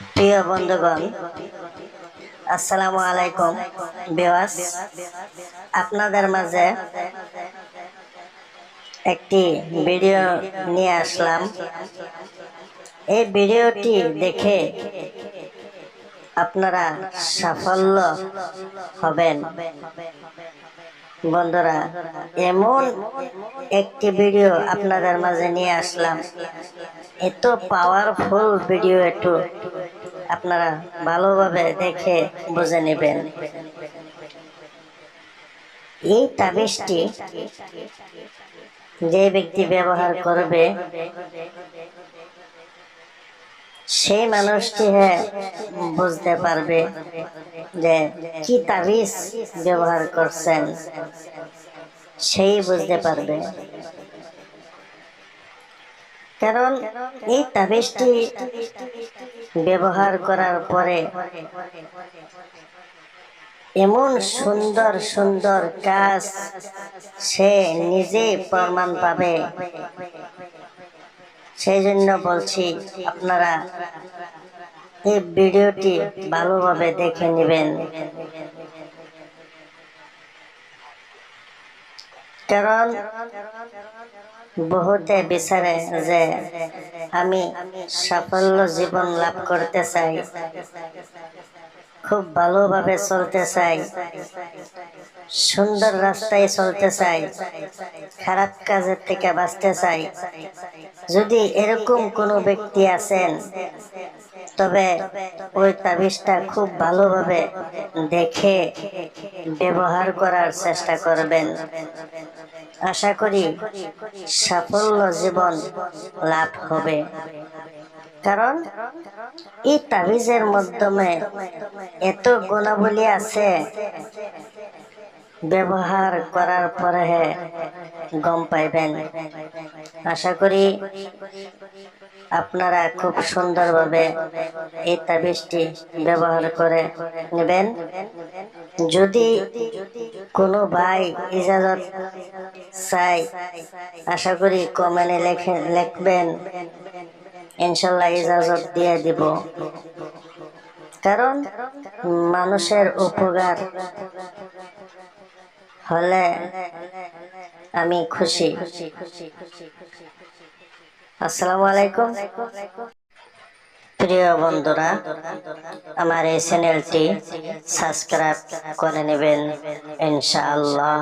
প্রিয় বন্ধুগণ, আসসালামু আলাইকুম, বিওয়াস। আপনাদের মাঝে একটি ভিডিও নিয়ে আসলাম। এই ভিডিওটি দেখে আপনারা সাফল্য হবেন। বন্ধুরা, এমন একটি ভিডিও আপনাদের মাঝে নিয়ে আসলাম। এত পাওয়ারফুল ভিডিও একটু আপনারা ভালোভাবে দেখে বুঝে নেবেন। এই তাবিজটি যে ব্যক্তি ব্যবহার করবে সেই মানুষটি হ্যাঁ বুঝতে পারবে যে কি তাবিজ ব্যবহার করছেন। সেই বুঝতে পারবে। কারণ এই তাবিজটি ব্যবহার করার পরে এমন সুন্দর সুন্দর কাজ সে নিজে প্রমাণ পাবে। সেই জন্য বলছি আপনারা এই ভিডিওটি ভালোভাবে দেখে নেবেন। কারণ বহুতে বিচারে যে আমি সাফল্য জীবন লাভ করতে চাই, খুব ভালোভাবে চলতে চাই, সুন্দর রাস্তায় চলতে চাই, খারাপ কাজের থেকে বাঁচতে চাই যদি এরকম কোনো ব্যক্তি আছেন, তবে ওই তাবিজটা খুব ভালোভাবে দেখে ব্যবহার করার চেষ্টা করবেন। আশা করি সাফল্য জীবন লাভ হবে। কারণ এই তাবিজের মাধ্যমে এত গুণাবলী আছে ব্যবহার করার পরে গম পাইবেন। আশা করি আপনারা খুব সুন্দরভাবে এই তাবিজটি ব্যবহার করে নেবেন। যদি কোনো ভাই ইজাজত চাই আশা করি কমেন্টে লেখে, লিখবেন, ইনশাল্লাহ ইজাজত দিয়ে দিব। কারণ মানুষের উপকার হলে আমি খুশি। আসসালামু আলাইকুম। প্রিয় বন্ধুরা আমার এই চ্যানেলটি সাবস্ক্রাইব করে নেবেন ইনশাআল্লাহ।